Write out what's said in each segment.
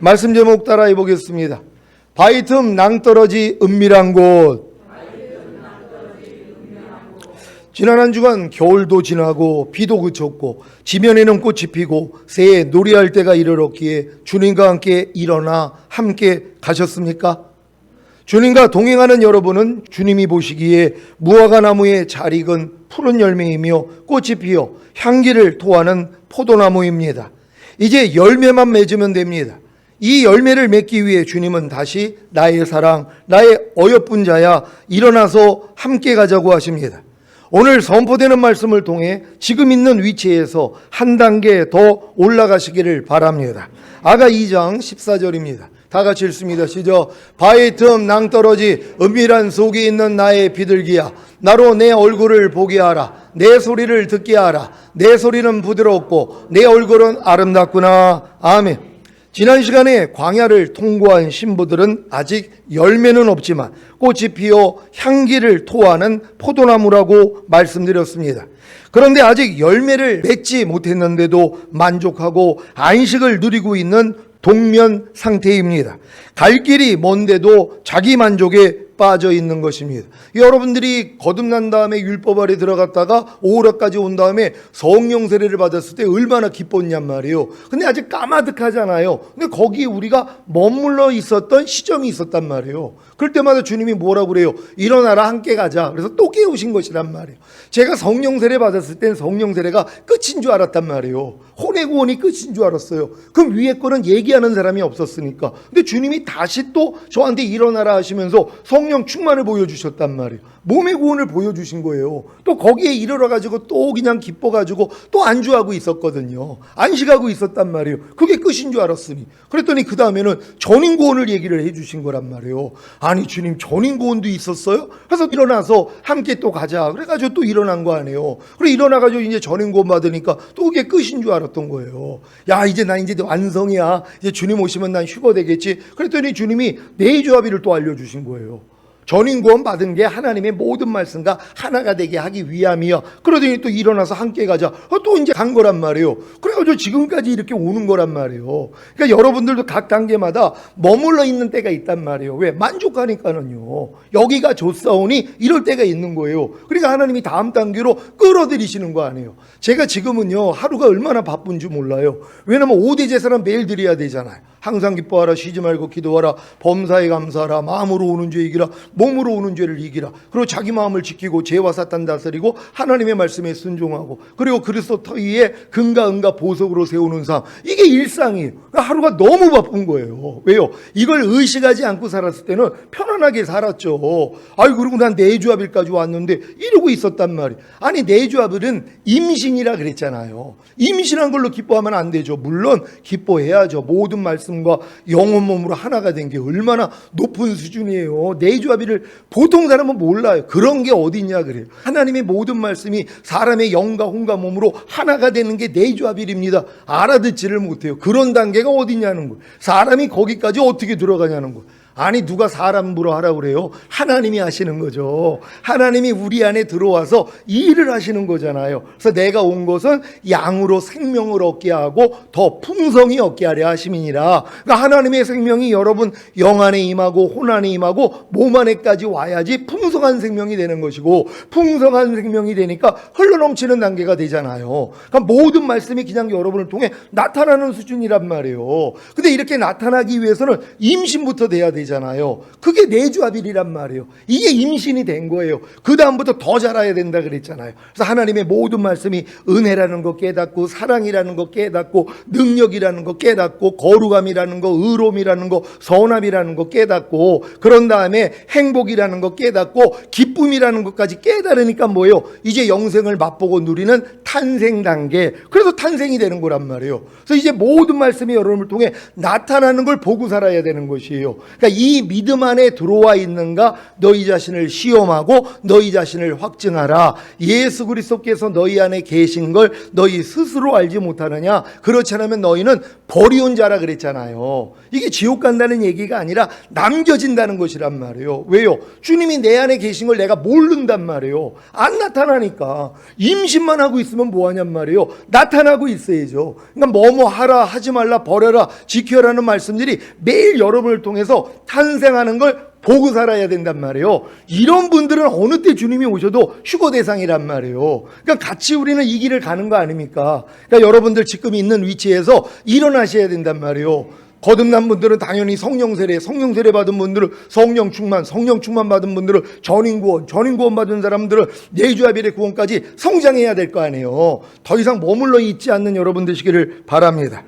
말씀 제목 따라 해 보겠습니다. 바위 틈 낭떠러지 은밀한 곳. 지난 한 주간 겨울도 지나고 비도 그쳤고 지면에는 꽃이 피고 새해 놀이할 때가 이르렀기에 주님과 함께 일어나 함께 가셨습니까? 주님과 동행하는 여러분은 주님이 보시기에 무화과 나무에 잘 익은 푸른 열매이며 꽃이 피어 향기를 토하는 포도나무입니다. 이제 열매만 맺으면 됩니다. 이 열매를 맺기 위해 주님은 다시 나의 사랑, 나의 어여쁜 자야 일어나서 함께 가자고 하십니다. 오늘 선포되는 말씀을 통해 지금 있는 위치에서 한 단계 더 올라가시기를 바랍니다. 아가 2장 14절입니다. 다 같이 읽습니다. 시작. 바위 틈 낭떠러지 은밀한 속에 있는 나의 비둘기야. 나로 내 얼굴을 보게 하라. 내 소리를 듣게 하라. 내 소리는 부드럽고 내 얼굴은 아름답구나. 아멘. 지난 시간에 광야를 통과한 신부들은 아직 열매는 없지만 꽃이 피어 향기를 토하는 포도나무라고 말씀드렸습니다. 그런데 아직 열매를 맺지 못했는데도 만족하고 안식을 누리고 있는 동면 상태입니다. 갈 길이 먼데도 자기 만족에 빠져 있는 것입니다. 여러분들이 거듭난 다음에 율법 아래 들어갔다가 오락까지 온 다음에 성령 세례를 받았을 때 얼마나 기뻤냔 말이에요. 근데 아직 까마득하잖아요. 근데 거기 우리가 머물러 있었던 시점이 있었단 말이에요. 그럴 때마다 주님이 뭐라고 그래요? 일어나라 함께 가자. 그래서 또 깨우신 것이란 말이에요. 제가 성령 세례 받았을 땐 성령 세례가 끝인 줄 알았단 말이에요. 혼의 구원이 끝인 줄 알았어요. 그럼 위에 거는 얘기하는 사람이 없었으니까. 근데 주님이 다시 또 저한테 일어나라 하시면서 성령 충만을 보여주셨단 말이에요. 몸의 구원을 보여주신 거예요. 또 거기에 이르러 가지고 또 그냥 기뻐 가지고 또 안주하고 있었거든요. 안식하고 있었단 말이에요. 그게 끝인 줄 알았으니. 그랬더니 그 다음에는 전인 구원을 얘기를 해주신 거란 말이에요. 아니 주님 전인 구원도 있었어요? 그래서 일어나서 함께 또 가자. 그래가지고 또 일어난 거 아니에요. 그래 일어나가지고 이제 전인 구원 받으니까 또 그게 끝인 줄 알았던 거예요. 야 이제 나 이제 완성이야. 이제 주님 오시면 난 휴거 되겠지. 그랬더니 주님이 내조합의를 또 알려주신 거예요. 전인 구원 받은 게 하나님의 모든 말씀과 하나가 되게 하기 위함이야. 그러더니 또 일어나서 함께 가자. 어, 또 이제 간 거란 말이에요. 그래가지고 지금까지 이렇게 오는 거란 말이에요. 그러니까 여러분들도 각 단계마다 머물러 있는 때가 있단 말이에요. 왜? 만족하니까는요. 여기가 좋사오니 이럴 때가 있는 거예요. 그러니까 하나님이 다음 단계로 끌어들이시는 거 아니에요. 제가 지금은요, 하루가 얼마나 바쁜지 몰라요. 왜냐면 5대 제사는 매일 드려야 되잖아요. 항상 기뻐하라, 쉬지 말고 기도하라, 범사에 감사하라, 마음으로 오는 죄 이기라, 몸으로 오는 죄를 이기라. 그리고 자기 마음을 지키고 죄와 사탄 다스리고 하나님의 말씀에 순종하고 그리고 그리스도 터위에 근가 은가 보석으로 세우는 삶. 이게 일상이에요. 그러니까 하루가 너무 바쁜 거예요. 왜요? 이걸 의식하지 않고 살았을 때는 편안하게 살았죠. 아이 그리고 난 내주합일까지 왔는데 이러고 있었단 말이에요. 아니 내주합일은 임신이라 그랬잖아요. 임신한 걸로 기뻐하면 안 되죠. 물론 기뻐해야죠. 모든 말씀과 영혼 몸으로 하나가 된 게 얼마나 높은 수준이에요. 내주합일 을 보통 사람은 몰라요. 그런 게 어디냐 그래요. 하나님의 모든 말씀이 사람의 영과 혼과 몸으로 하나가 되는 게 내주합일입니다. 알아듣지를 못해요. 그런 단계가 어디냐는 거예요. 사람이 거기까지 어떻게 들어가냐는 거예요. 아니 누가 사람으로 하라고 그래요? 하나님이 하시는 거죠. 하나님이 우리 안에 들어와서 일을 하시는 거잖아요. 그래서 내가 온 것은 양으로 생명을 얻게 하고 더 풍성히 얻게 하려 하심이니라. 그러니까 하나님의 생명이 여러분 영 안에 임하고 혼 안에 임하고 몸 안에까지 와야지 풍성한 생명이 되는 것이고 풍성한 생명이 되니까 흘러넘치는 단계가 되잖아요. 그러니까 모든 말씀이 그냥 여러분을 통해 나타나는 수준이란 말이에요. 근데 이렇게 나타나기 위해서는 임신부터 돼야 되 잖아요. 그게 내주합일이란 말이에요. 이게 임신이 된 거예요. 그 다음부터 더 자라야 된다 그랬잖아요. 그래서 하나님의 모든 말씀이 은혜라는 거 깨닫고 사랑이라는 거 깨닫고 능력이라는 거 깨닫고 거룩함이라는 거 의로움이라는 거 선함이라는 거 깨닫고 그런 다음에 행복이라는 거 깨닫고 기쁨이라는 것까지 깨달으니까 뭐예요? 이제 영생을 맛보고 누리는 탄생 단계. 그래서 탄생이 되는 거란 말이에요. 그래서 이제 모든 말씀이 여러분을 통해 나타나는 걸 보고 살아야 되는 것이에요. 그러니까 그러니까 이 믿음 안에 들어와 있는가 너희 자신을 시험하고 너희 자신을 확증하라. 예수 그리스도께서 너희 안에 계신 걸 너희 스스로 알지 못하느냐? 그렇지 않으면 너희는 버리온 자라 그랬잖아요. 이게 지옥 간다는 얘기가 아니라 남겨진다는 것이란 말이에요. 왜요? 주님이 내 안에 계신 걸 내가 모른단 말이에요. 안 나타나니까 임신만 하고 있으면 뭐 하냔 말이에요. 나타나고 있어야죠. 그러니까 뭐뭐 하라 하지 말라 버려라 지켜라는 말씀들이 매일 여러분을 통해서 탄생하는 걸 보고 살아야 된단 말이에요. 이런 분들은 어느 때 주님이 오셔도 휴거 대상이란 말이에요. 그러니까 같이 우리는 이 길을 가는 거 아닙니까? 그러니까 여러분들 지금 있는 위치에서 일어나셔야 된단 말이에요. 거듭난 분들은 당연히 성령 세례, 성령 세례 받은 분들은 성령 충만, 성령 충만 받은 분들은 전인 구원, 전인 구원 받은 사람들은 예주아빌의 구원까지 성장해야 될 거 아니에요. 더 이상 머물러 있지 않는 여러분 되시기를 바랍니다.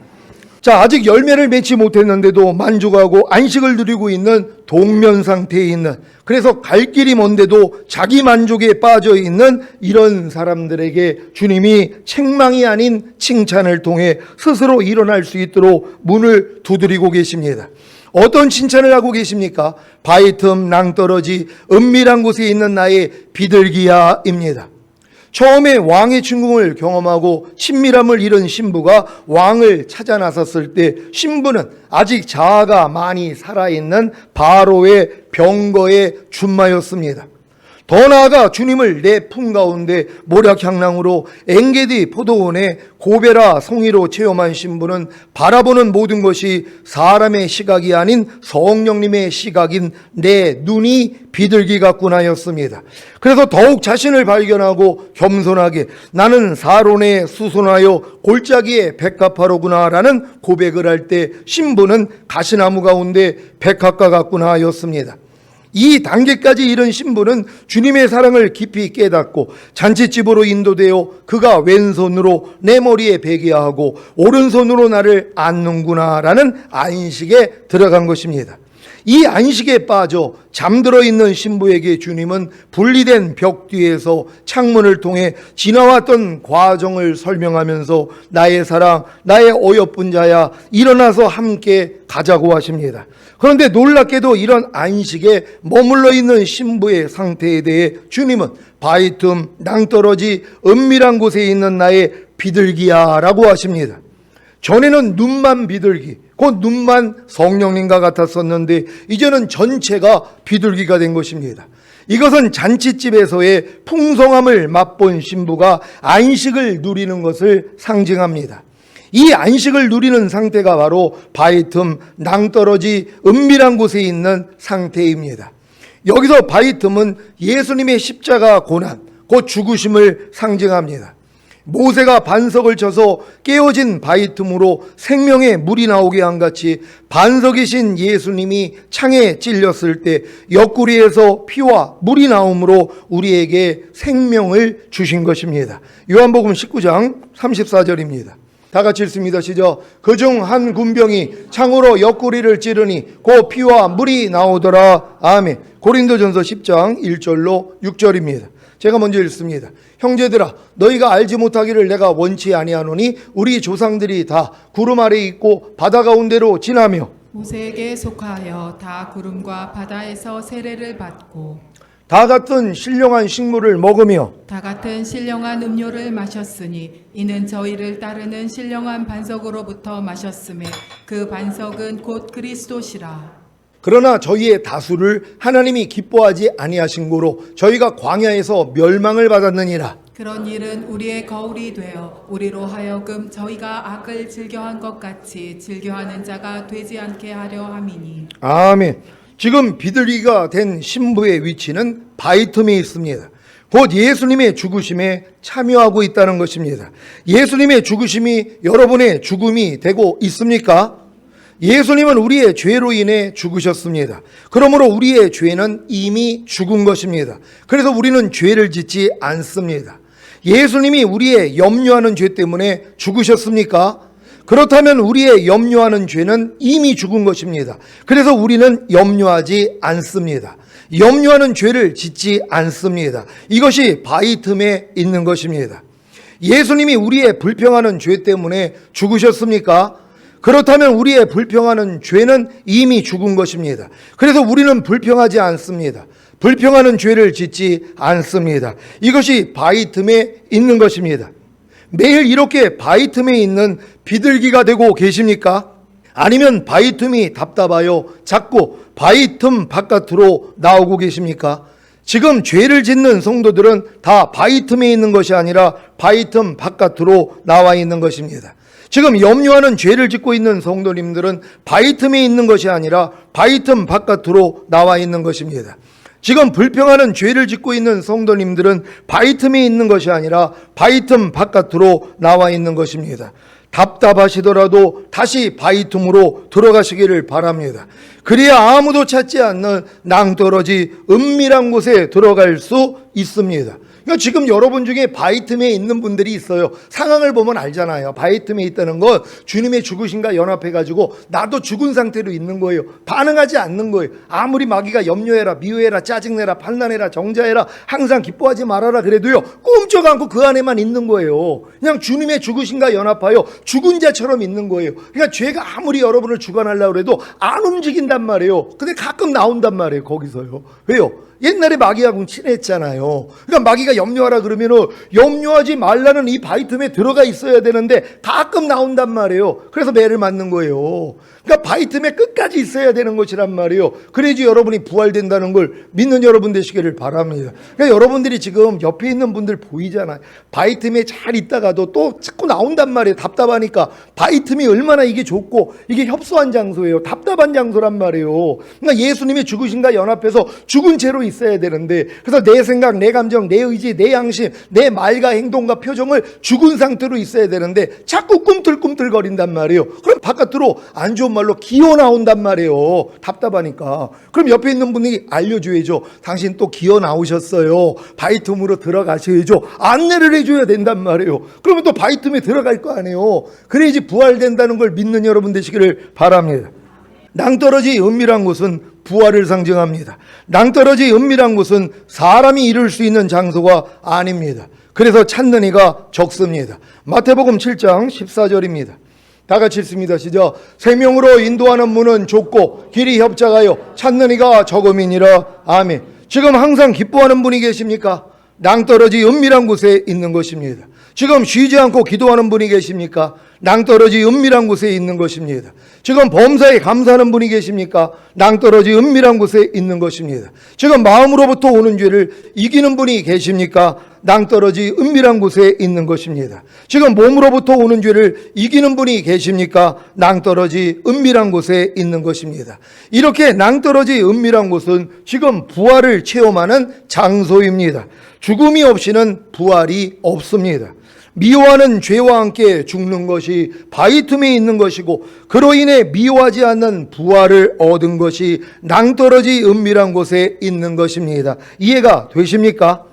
자, 아직 열매를 맺지 못했는데도 만족하고 안식을 누리고 있는 동면 상태에 있는 그래서 갈 길이 먼데도 자기 만족에 빠져 있는 이런 사람들에게 주님이 책망이 아닌 칭찬을 통해 스스로 일어날 수 있도록 문을 두드리고 계십니다. 어떤 칭찬을 하고 계십니까? 바위 틈 낭떠러지 은밀한 곳에 있는 나의 비둘기야입니다. 처음에 왕의 침공을 경험하고 친밀함을 잃은 신부가 왕을 찾아 나섰을 때 신부는 아직 자아가 많이 살아있는 바로의 병거의 준마였습니다. 더 나아가 주님을 내 품 가운데 모략향랑으로 엥게디 포도원의 고베라 성의로 체험한 신부는 바라보는 모든 것이 사람의 시각이 아닌 성령님의 시각인 내 눈이 비둘기 같구나였습니다. 그래서 더욱 자신을 발견하고 겸손하게 나는 사론에 수순하여 골짜기에 백합화로구나라는 고백을 할 때 신부는 가시나무 가운데 백합과 같구나였습니다. 이 단계까지 이른 신부는 주님의 사랑을 깊이 깨닫고 잔치집으로 인도되어 그가 왼손으로 내 머리에 베게 하고 오른손으로 나를 안는구나라는 안식에 들어간 것입니다. 이 안식에 빠져 잠들어 있는 신부에게 주님은 분리된 벽 뒤에서 창문을 통해 지나왔던 과정을 설명하면서 나의 사랑, 나의 어여쁜 자야, 일어나서 함께 가자고 하십니다. 그런데 놀랍게도 이런 안식에 머물러 있는 신부의 상태에 대해 주님은 바위 틈, 낭떠러지, 은밀한 곳에 있는 나의 비둘기야 라고 하십니다. 전에는 눈만 비둘기, 곧 눈만 성령님과 같았었는데 이제는 전체가 비둘기가 된 것입니다. 이것은 잔치집에서의 풍성함을 맛본 신부가 안식을 누리는 것을 상징합니다. 이 안식을 누리는 상태가 바로 바위 틈, 낭떠러지, 은밀한 곳에 있는 상태입니다. 여기서 바위 틈은 예수님의 십자가 고난, 곧 죽으심을 상징합니다. 모세가 반석을 쳐서 깨어진 바위 틈으로 생명의 물이 나오게 한 같이 반석이신 예수님이 창에 찔렸을 때 옆구리에서 피와 물이 나오므로 우리에게 생명을 주신 것입니다. 요한복음 19장 34절입니다. 다 같이 읽습니다. 시작. 그중 한 군병이 창으로 옆구리를 찌르니 그 피와 물이 나오더라. 아멘. 고린도전서 10장 1절로 6절입니다. 제가 먼저 읽습니다. 형제들아 너희가 알지 못하기를 내가 원치 아니하노니 우리 조상들이 다 구름 아래 있고 바다 가운데로 지나며 모세에게 속하여 다 구름과 바다에서 세례를 받고 다 같은 신령한 식물을 먹으며 다 같은 신령한 음료를 마셨으니 이는 저희를 따르는 신령한 반석으로부터 마셨음에 그 반석은 곧 그리스도시라. 그러나 저희의 다수를 하나님이 기뻐하지 아니하신 고로 저희가 광야에서 멸망을 받았느니라. 그런 일은 우리의 거울이 되어 우리로 하여금 저희가 악을 즐겨한 것 같이 즐겨하는 자가 되지 않게 하려 함이니 아멘. 지금 비둘기가 된 신부의 위치는 바이틈에 있습니다. 곧 예수님의 죽으심에 참여하고 있다는 것입니다. 예수님의 죽으심이 여러분의 죽음이 되고 있습니까? 예수님은 우리의 죄로 인해 죽으셨습니다. 그러므로 우리의 죄는 이미 죽은 것입니다. 그래서 우리는 죄를 짓지 않습니다. 예수님이 우리의 염려하는 죄 때문에 죽으셨습니까? 그렇다면 우리의 염려하는 죄는 이미 죽은 것입니다. 그래서 우리는 염려하지 않습니다. 염려하는 죄를 짓지 않습니다. 이것이 바위 틈에 있는 것입니다. 예수님이 우리의 불평하는 죄 때문에 죽으셨습니까? 그렇다면 우리의 불평하는 죄는 이미 죽은 것입니다. 그래서 우리는 불평하지 않습니다. 불평하는 죄를 짓지 않습니다. 이것이 바위 틈에 있는 것입니다. 매일 이렇게 바위 틈에 있는 비둘기가 되고 계십니까? 아니면 바위 틈이 답답하여 자꾸 바위 틈 바깥으로 나오고 계십니까? 지금 죄를 짓는 성도들은 다 바위 틈에 있는 것이 아니라 바위 틈 바깥으로 나와 있는 것입니다. 지금 염려하는 죄를 짓고 있는 성도님들은 바위 틈에 있는 것이 아니라 바위 틈 바깥으로 나와 있는 것입니다. 지금 불평하는 죄를 짓고 있는 성도님들은 바위 틈에 있는 것이 아니라 바위 틈 바깥으로 나와 있는 것입니다. 답답하시더라도 다시 바위 틈으로 들어가시기를 바랍니다. 그래야 아무도 찾지 않는 낭떠러지 은밀한 곳에 들어갈 수 있습니다. 그러니까 지금 여러분 중에 바위 틈에 있는 분들이 있어요. 상황을 보면 알잖아요. 바위 틈에 있다는 건 주님의 죽으신가 연합해가지고 나도 죽은 상태로 있는 거예요. 반응하지 않는 거예요. 아무리 마귀가 염려해라, 미워해라, 짜증내라, 판단해라, 정자해라, 항상 기뻐하지 말아라 그래도요. 꼼짝 않고 그 안에만 있는 거예요. 그냥 주님의 죽으신가 연합하여 죽은 자처럼 있는 거예요. 그러니까 죄가 아무리 여러분을 주관하려고 해도 안 움직인단 말이에요. 근데 가끔 나온단 말이에요. 거기서요. 왜요? 옛날에 마귀하고 친했잖아요. 그러니까 마귀가 염려하라 그러면은 염려하지 말라는 이 바위 틈에 들어가 있어야 되는데 가끔 나온단 말이에요. 그래서 매를 맞는 거예요. 그러니까 바위 틈에 끝까지 있어야 되는 것이란 말이에요. 그래야지 여러분이 부활된다는 걸 믿는 여러분 되시기를 바랍니다. 그러니까 여러분들이 지금 옆에 있는 분들 보이잖아요. 바위 틈에 잘 있다가도 또 자꾸 나온단 말이에요. 답답하니까 바위 틈이 얼마나 이게 좋고 이게 협소한 장소예요. 답답한 장소란 말이에요. 그러니까 예수님이 죽으신가 연합해서 죽은 채로 있어야 되는데 그래서 내 생각, 내 감정, 내 의지, 내 양심, 내 말과 행동과 표정을 죽은 상태로 있어야 되는데 자꾸 꿈틀꿈틀 거린단 말이에요. 그럼 바깥으로 안 좋은 말로 기어 나온단 말이에요. 답답하니까. 그럼 옆에 있는 분이 알려줘야죠. 당신 또 기어 나오셨어요. 바이틈으로 들어가셔야죠. 안내를 해줘야 된단 말이에요. 그러면 또 바이틈에 들어갈 거 아니에요. 그래야지 부활된다는 걸 믿는 여러분 되시기를 바랍니다. 낭떠러지 은밀한 곳은 부활을 상징합니다. 낭떠러지 은밀한 곳은 사람이 이룰 수 있는 장소가 아닙니다. 그래서 찾는 이가 적습니다. 마태복음 7장 14절입니다. 다 같이 읽습니다. 시작. 생명으로 인도하는 문은 좁고 길이 협착하여 찾는 이가 적음이니라. 아멘. 지금 항상 기뻐하는 분이 계십니까? 낭떠러지 은밀한 곳에 있는 것입니다. 지금 쉬지 않고 기도하는 분이 계십니까? 낭떠러지 은밀한 곳에 있는 것입니다. 지금 범사에 감사하는 분이 계십니까? 낭떠러지 은밀한 곳에 있는 것입니다. 지금 마음으로부터 오는 죄를 이기는 분이 계십니까? 낭떠러지 은밀한 곳에 있는 것입니다. 지금 몸으로부터 오는 죄를 이기는 분이 계십니까? 낭떠러지 은밀한 곳에 있는 것입니다. 이렇게 낭떠러지 은밀한 곳은 지금 부활을 체험하는 장소입니다. 죽음이 없이는 부활이 없습니다. 미워하는 죄와 함께 죽는 것이 바위 틈에 있는 것이고 그로 인해 미워하지 않는 부활을 얻은 것이 낭떠러지 은밀한 곳에 있는 것입니다. 이해가 되십니까?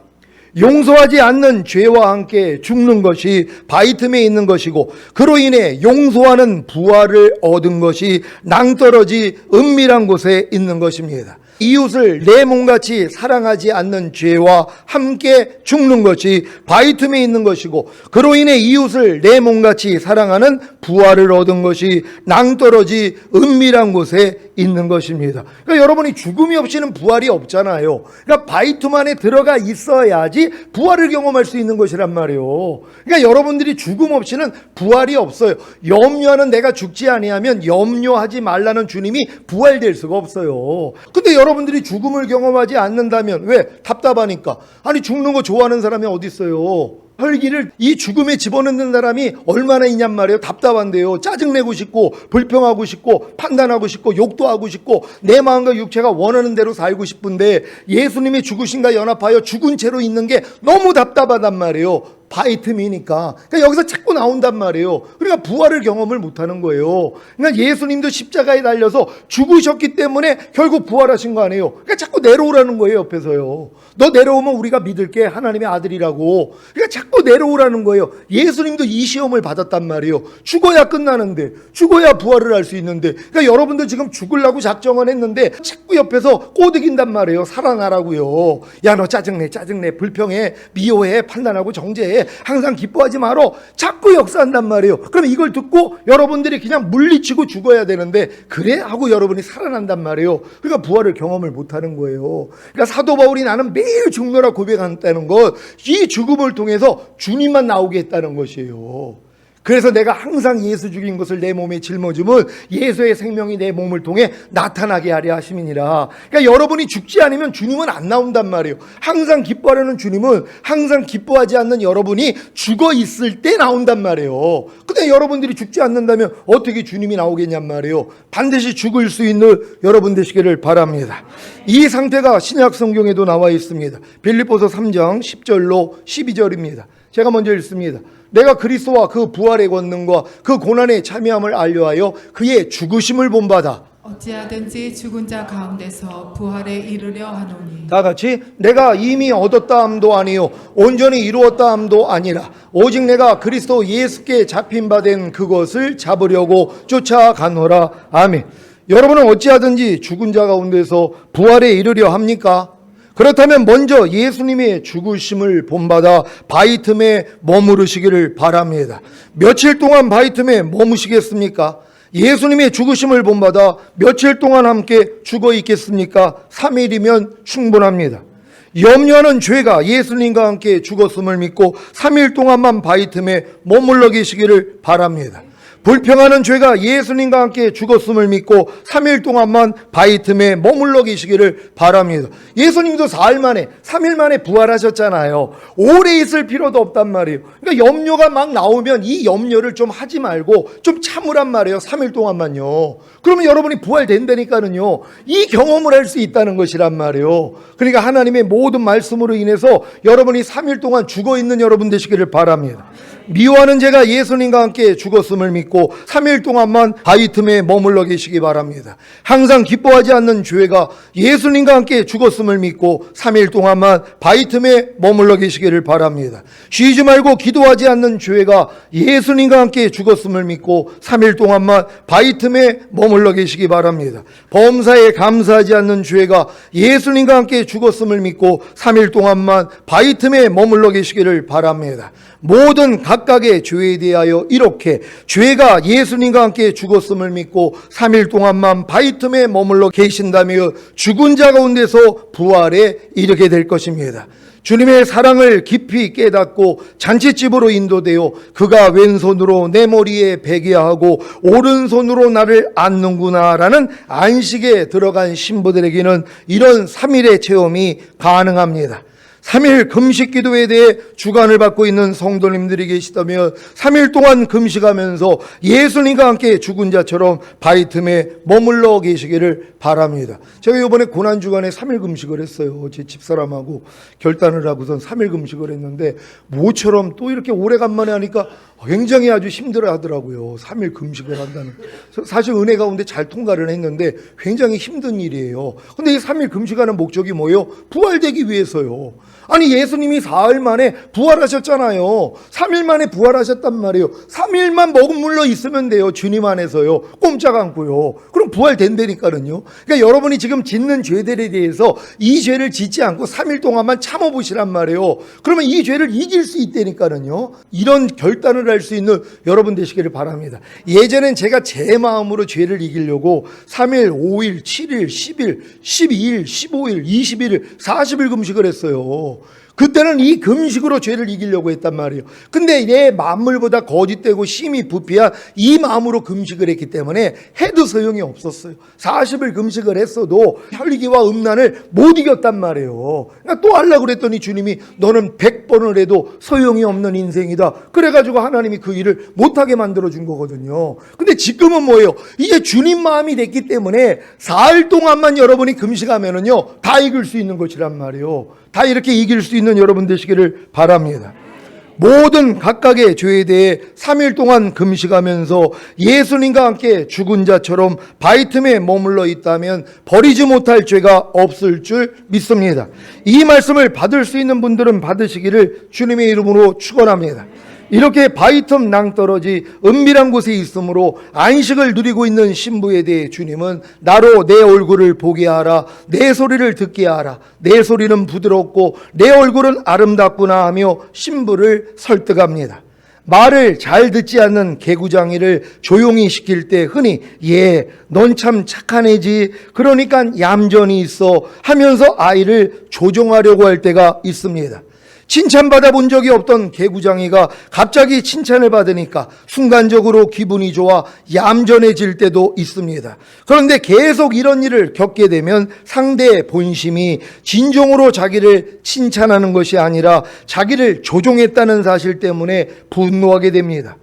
용서하지 않는 죄와 함께 죽는 것이 바위 틈에 있는 것이고 그로 인해 용서하는 부활을 얻은 것이 낭떠러지 은밀한 곳에 있는 것입니다. 이웃을 내 몸같이 사랑하지 않는 죄와 함께 죽는 것이 바위 틈에 있는 것이고 그로 인해 이웃을 내 몸같이 사랑하는 부활을 얻은 것이 낭떠러지 은밀한 곳에 있는 것입니다. 그러니까 여러분이 죽음이 없이는 부활이 없잖아요. 그러니까 바위 틈 안에 들어가 있어야지 부활을 경험할 수 있는 것이란 말이에요. 그러니까 여러분들이 죽음 없이는 부활이 없어요. 염려하는 내가 죽지 아니하면 염려하지 말라는 주님이 부활될 수가 없어요. 근데 여러분 들이 죽음을 경험하지 않는다면 왜? 답답하니까. 아니 죽는 거 좋아하는 사람이 어디 있어요? 혈기를 이 죽음에 집어넣는 사람이 얼마나 있냔 말이에요. 답답한데요. 짜증내고 싶고, 불평하고 싶고, 판단하고 싶고, 욕도 하고 싶고, 내 마음과 육체가 원하는 대로 살고 싶은데, 예수님이 죽으신가 연합하여 죽은 채로 있는 게 너무 답답하단 말이에요. 바위 틈이니까. 그러니까 여기서 자꾸 나온단 말이에요. 그러니까 부활을 경험을 못 하는 거예요. 그러니까 예수님도 십자가에 달려서 죽으셨기 때문에 결국 부활하신 거 아니에요. 그러니까 자꾸 내려오라는 거예요, 옆에서요. 너 내려오면 우리가 믿을게 하나님의 아들이라고. 그러니까 자꾸 자꾸 내려오라는 거예요. 예수님도 이 시험을 받았단 말이에요. 죽어야 끝나는데, 죽어야 부활을 할 수 있는데, 그러니까 여러분도 지금 죽으려고 작정을 했는데, 자꾸 옆에서 꼬드긴단 말이에요. 살아나라고요. 야, 너 짜증내, 짜증내, 불평해, 미워해, 판단하고 정죄해, 항상 기뻐하지 말어. 자꾸 역사한단 말이에요. 그럼 이걸 듣고 여러분들이 그냥 물리치고 죽어야 되는데, 그래? 하고 여러분이 살아난단 말이에요. 그러니까 부활을 경험을 못 하는 거예요. 그러니까 사도 바울이 나는 매일 죽노라 고백한다는 것, 이 죽음을 통해서 주님만 나오게 했다는 것이에요. 그래서 내가 항상 예수 죽인 것을 내 몸에 짊어짐은 예수의 생명이 내 몸을 통해 나타나게 하려 하심이니라. 그러니까 여러분이 죽지 않으면 주님은 안 나온단 말이에요. 항상 기뻐하려는 주님은 항상 기뻐하지 않는 여러분이 죽어 있을 때 나온단 말이에요. 근데 여러분들이 죽지 않는다면 어떻게 주님이 나오겠냔 말이에요. 반드시 죽을 수 있는 여러분 되시기를 바랍니다. 이 상태가 신약 성경에도 나와 있습니다. 빌립보서 3장 10절로 12절입니다. 제가 먼저 읽습니다. 내가 그리스도와 그 부활의 권능과 그 고난의 참여함을 알려하여 그의 죽으심을 본받아 어찌하든지 죽은 자 가운데서 부활에 이르려 하노니 다 같이 내가 이미 얻었다 함도 아니요 온전히 이루었다 함도 아니라 오직 내가 그리스도 예수께 잡힌 바 된 그것을 잡으려고 쫓아가노라 아멘 여러분은 어찌하든지 죽은 자 가운데서 부활에 이르려 합니까? 그렇다면 먼저 예수님의 죽으심을 본받아 바위 틈에 머무르시기를 바랍니다. 며칠 동안 바위 틈에 머무시겠습니까? 예수님의 죽으심을 본받아 며칠 동안 함께 죽어 있겠습니까? 3일이면 충분합니다. 염려하는 죄가 예수님과 함께 죽었음을 믿고 3일 동안만 바위 틈에 머물러 계시기를 바랍니다. 불평하는 죄가 예수님과 함께 죽었음을 믿고 3일 동안만 바위 틈에 머물러 계시기를 바랍니다. 예수님도 4일 만에, 3일 만에 부활하셨잖아요. 오래 있을 필요도 없단 말이에요. 그러니까 염려가 막 나오면 이 염려를 좀 하지 말고 좀 참으란 말이에요. 3일 동안만요. 그러면 여러분이 부활된다니까는요. 이 경험을 할 수 있다는 것이란 말이에요. 그러니까 하나님의 모든 말씀으로 인해서 여러분이 3일 동안 죽어 있는 여러분 되시기를 바랍니다. 미워하는 제가 예수님과 함께 죽었음을 믿고 3일 동안만 바위 틈에 머물러 계시기 바랍니다. 항상 기뻐하지 않는 죄가 예수님과 함께 죽었음을 믿고 3일 동안만 바위 틈에 머물러 계시기를 바랍니다. 쉬지 말고 기도하지 않는 죄가 예수님과 함께 죽었음을 믿고 3일 동안만 바위 틈에 머물러 계시기 바랍니다. 범사에 감사하지 않는 죄가 예수님과 함께 죽었음을 믿고 3일 동안만 바위 틈에 머물러 계시기를 바랍니다. 모든 각각의 죄에 대하여 이렇게 죄가 예수님과 함께 죽었음을 믿고 3일 동안만 바위 틈에 머물러 계신다며 죽은 자 가운데서 부활에 이르게 될 것입니다. 주님의 사랑을 깊이 깨닫고 잔치집으로 인도되어 그가 왼손으로 내 머리에 베게 하고 오른손으로 나를 안는구나라는 안식에 들어간 신부들에게는 이런 3일의 체험이 가능합니다. 3일 금식 기도에 대해 주관을 받고 있는 성도님들이 계시다면 3일 동안 금식하면서 예수님과 함께 죽은 자처럼 바위 틈에 머물러 계시기를 바랍니다. 제가 이번에 고난 주간에 3일 금식을 했어요. 제 집사람하고 결단을 하고선 3일 금식을 했는데 모처럼 또 이렇게 오래간만에 하니까 굉장히 아주 힘들어 하더라고요. 3일 금식을 한다는. 사실 은혜 가운데 잘 통과를 했는데 굉장히 힘든 일이에요. 근데 이 3일 금식하는 목적이 뭐예요? 부활되기 위해서요. 아니 예수님이 사흘 만에 부활하셨잖아요. 3일 만에 부활하셨단 말이에요. 3일만 머물러 있으면 돼요. 주님 안에서요. 꼼짝 않고요. 그럼 부활된다니까는요. 그러니까 여러분이 지금 짓는 죄들에 대해서 이 죄를 짓지 않고 3일 동안만 참아보시란 말이에요. 그러면 이 죄를 이길 수 있다니까는요. 이런 결단을 할 수 있는 여러분 되시기를 바랍니다. 예전엔 제가 제 마음으로 죄를 이기려고 3일, 5일, 7일, 10일, 12일, 15일, 21일, 40일 금식을 했어요. 그때는 이 금식으로 죄를 이기려고 했단 말이에요. 근데 내 만물보다 거짓되고 심히 부패한 이 마음으로 금식을 했기 때문에 해도 소용이 없었어요. 40일 금식을 했어도 혈기와 음란을 못 이겼단 말이에요. 그러니까 또 하려고 그랬더니 주님이 너는 100번을 해도 소용이 없는 인생이다. 그래가지고 하나님이 그 일을 못하게 만들어준 거거든요. 근데 지금은 뭐예요? 이제 주님 마음이 됐기 때문에 사흘 동안만 여러분이 금식하면은요, 다 이길 수 있는 것이란 말이에요. 다 이렇게 이길 수 있는 여러분 되시기를 바랍니다. 모든 각각의 죄에 대해 3일 동안 금식하면서 예수님과 함께 죽은 자처럼 바위 틈에 머물러 있다면 버리지 못할 죄가 없을 줄 믿습니다. 이 말씀을 받을 수 있는 분들은 받으시기를 주님의 이름으로 축원합니다. 이렇게 바위틈 낭떠러지 은밀한 곳에 있으므로 안식을 누리고 있는 신부에 대해 주님은 나로 내 얼굴을 보게 하라 내 소리를 듣게 하라 내 소리는 부드럽고 내 얼굴은 아름답구나 하며 신부를 설득합니다. 말을 잘 듣지 않는 개구장이를 조용히 시킬 때 흔히 예, 넌 참 착한 애지. 그러니까 얌전히 있어 하면서 아이를 조종하려고 할 때가 있습니다. 칭찬받아 본 적이 없던 개구장이가 갑자기 칭찬을 받으니까 순간적으로 기분이 좋아 얌전해질 때도 있습니다. 그런데 계속 이런 일을 겪게 되면 상대의 본심이 진정으로 자기를 칭찬하는 것이 아니라 자기를 조종했다는 사실 때문에 분노하게 됩니다.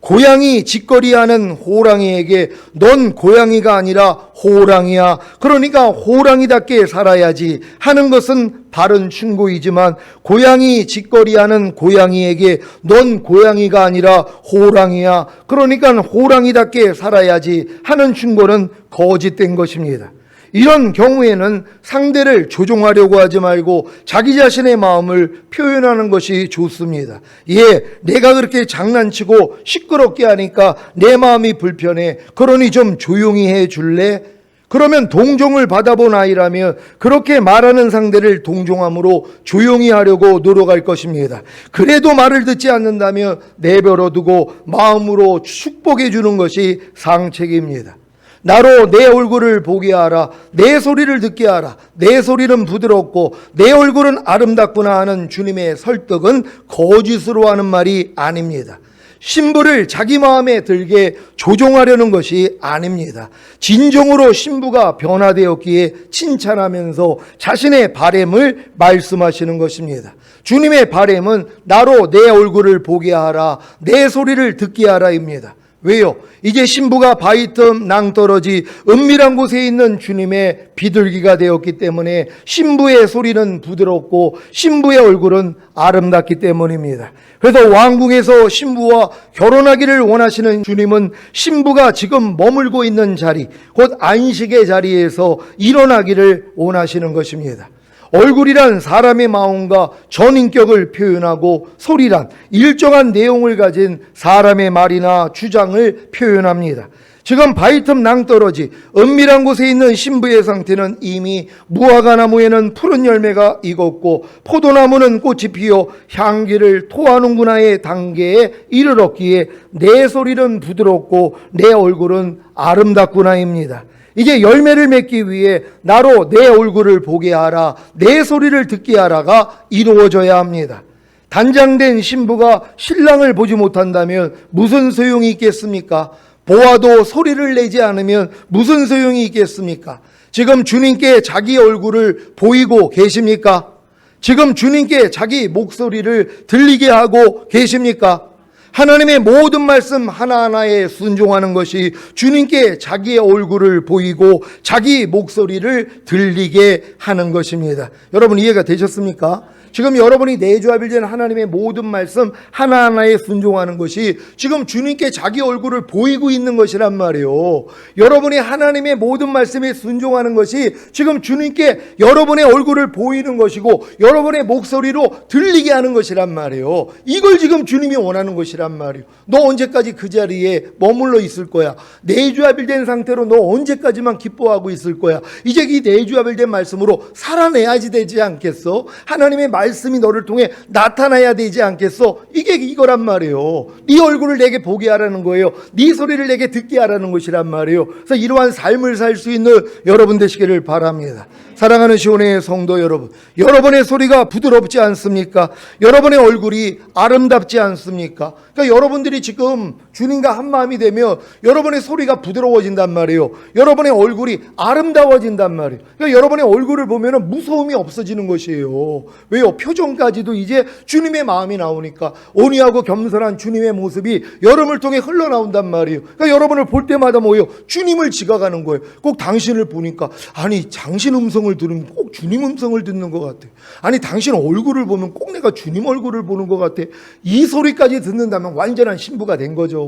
고양이 짓거리하는 호랑이에게 넌 고양이가 아니라 호랑이야. 그러니까 호랑이답게 살아야지 하는 것은 바른 충고이지만 고양이 짓거리하는 고양이에게 넌 고양이가 아니라 호랑이야. 그러니까 호랑이답게 살아야지 하는 충고는 거짓된 것입니다. 이런 경우에는 상대를 조종하려고 하지 말고 자기 자신의 마음을 표현하는 것이 좋습니다. 예, 내가 그렇게 장난치고 시끄럽게 하니까 내 마음이 불편해. 그러니 좀 조용히 해 줄래? 그러면 동종을 받아본 아이라면 그렇게 말하는 상대를 동종함으로 조용히 하려고 노력할 것입니다. 그래도 말을 듣지 않는다면 내버려 두고 마음으로 축복해 주는 것이 상책입니다. 나로 내 얼굴을 보게 하라. 내 소리를 듣게 하라. 내 소리는 부드럽고 내 얼굴은 아름답구나 하는 주님의 설득은 거짓으로 하는 말이 아닙니다. 신부를 자기 마음에 들게 조종하려는 것이 아닙니다. 진정으로 신부가 변화되었기에 칭찬하면서 자신의 바램을 말씀하시는 것입니다. 주님의 바램은 나로 내 얼굴을 보게 하라. 내 소리를 듣게 하라입니다. 왜요? 이제 신부가 바위 틈 낭떠러지 은밀한 곳에 있는 주님의 비둘기가 되었기 때문에 신부의 소리는 부드럽고 신부의 얼굴은 아름답기 때문입니다. 그래서 왕궁에서 신부와 결혼하기를 원하시는 주님은 신부가 지금 머물고 있는 자리, 곧 안식의 자리에서 일어나기를 원하시는 것입니다. 얼굴이란 사람의 마음과 전인격을 표현하고 소리란 일정한 내용을 가진 사람의 말이나 주장을 표현합니다. 지금 바위틈 낭떠러지 은밀한 곳에 있는 신부의 상태는 이미 무화과 나무에는 푸른 열매가 익었고 포도나무는 꽃이 피어 향기를 토하는구나의 단계에 이르렀기에 내 소리는 부드럽고 내 얼굴은 아름답구나입니다. 이제 열매를 맺기 위해 나로 내 얼굴을 보게 하라, 내 소리를 듣게 하라가 이루어져야 합니다. 단장된 신부가 신랑을 보지 못한다면 무슨 소용이 있겠습니까? 보아도 소리를 내지 않으면 무슨 소용이 있겠습니까? 지금 주님께 자기 얼굴을 보이고 계십니까? 지금 주님께 자기 목소리를 들리게 하고 계십니까? 하나님의 모든 말씀 하나하나에 순종하는 것이 주님께 자기의 얼굴을 보이고 자기 목소리를 들리게 하는 것입니다. 여러분 이해가 되셨습니까? 지금 여러분이 내주합일된 하나님의 모든 말씀 하나하나에 순종하는 것이 지금 주님께 자기 얼굴을 보이고 있는 것이란 말이에요. 여러분이 하나님의 모든 말씀에 순종하는 것이 지금 주님께 여러분의 얼굴을 보이는 것이고 여러분의 목소리로 들리게 하는 것이란 말이에요. 이걸 지금 주님이 원하는 것이란 말이에요. 너 언제까지 그 자리에 머물러 있을 거야? 내주합일된 상태로 너 언제까지만 기뻐하고 있을 거야? 이제 이 내주합일된 말씀으로 살아내야지 되지 않겠어? 하나님의 말 씀이 너를 통해 나타나야 되지 않겠어? 이게 이거란 말이에요. 네 얼굴을 내게 보게 하라는 거예요. 네 소리를 내게 듣게 하라는 것이란 말이에요. 그래서 이러한 삶을 살 수 있는 여러분 되시기를 바랍니다. 사랑하는 시온의 성도 여러분, 여러분의 소리가 부드럽지 않습니까? 여러분의 얼굴이 아름답지 않습니까? 그러니까 여러분들이 지금 주님과 한 마음이 되면 여러분의 소리가 부드러워진단 말이에요. 여러분의 얼굴이 아름다워진단 말이에요. 그러니까 여러분의 얼굴을 보면 무서움이 없어지는 것이에요. 왜요? 표정까지도 이제 주님의 마음이 나오니까 온유하고 겸손한 주님의 모습이 여러분을 통해 흘러나온단 말이에요. 그러니까 여러분을 볼 때마다 뭐예요? 주님을 지각하는 거예요. 꼭 당신을 보니까 아니 당신 음성을 들으면 꼭 주님 음성을 듣는 것 같아. 아니 당신 얼굴을 보면 꼭 내가 주님 얼굴을 보는 것 같아. 이 소리까지 듣는다면 완전한 신부가 된 거죠.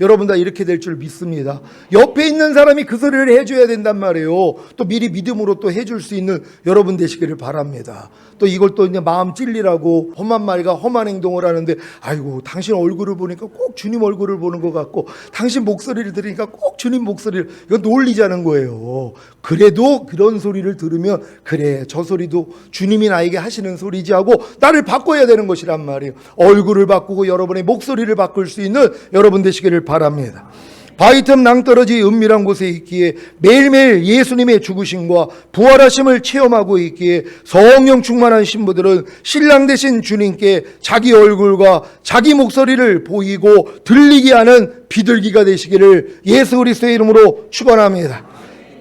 여러분 다 이렇게 될 줄 믿습니다. 옆에 있는 사람이 그 소리를 해줘야 된단 말이에요. 또 미리 믿음으로 또 해줄 수 있는 여러분 되시기를 바랍니다. 또 이걸 또 이제 마음 찔리라고 험한 말과 험한 행동을 하는데 아이고 당신 얼굴을 보니까 꼭 주님 얼굴을 보는 것 같고 당신 목소리를 들으니까 꼭 주님 목소리를 이거 놀리자는 거예요. 그래도 그런 소리를 들으면 그래 저 소리도 주님이 나에게 하시는 소리지 하고 나를 바꿔야 되는 것이란 말이에요. 얼굴을 바꾸고 여러분의 목소리를 바꿀 수 있는 여러분 되시기를 바랍니다. 바위 틈 낭떠러지 은밀한 곳에 있기에 매일매일 예수님의 죽으심과 부활하심을 체험하고 있기에 성령 충만한 신부들은 신랑 되신 주님께 자기 얼굴과 자기 목소리를 보이고 들리게 하는 비둘기가 되시기를 예수 그리스도의 이름으로 축원합니다.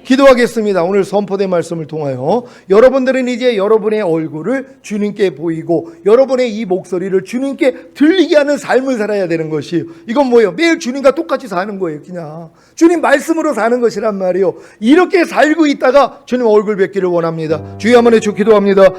기도하겠습니다. 오늘 선포된 말씀을 통하여 여러분들은 이제 여러분의 얼굴을 주님께 보이고 여러분의 이 목소리를 주님께 들리게 하는 삶을 살아야 되는 것이 이건 뭐예요? 매일 주님과 똑같이 사는 거예요. 그냥 주님 말씀으로 사는 것이란 말이에요. 이렇게 살고 있다가 주님 얼굴 뵙기를 원합니다. 주여 한번 해주 기도합니다.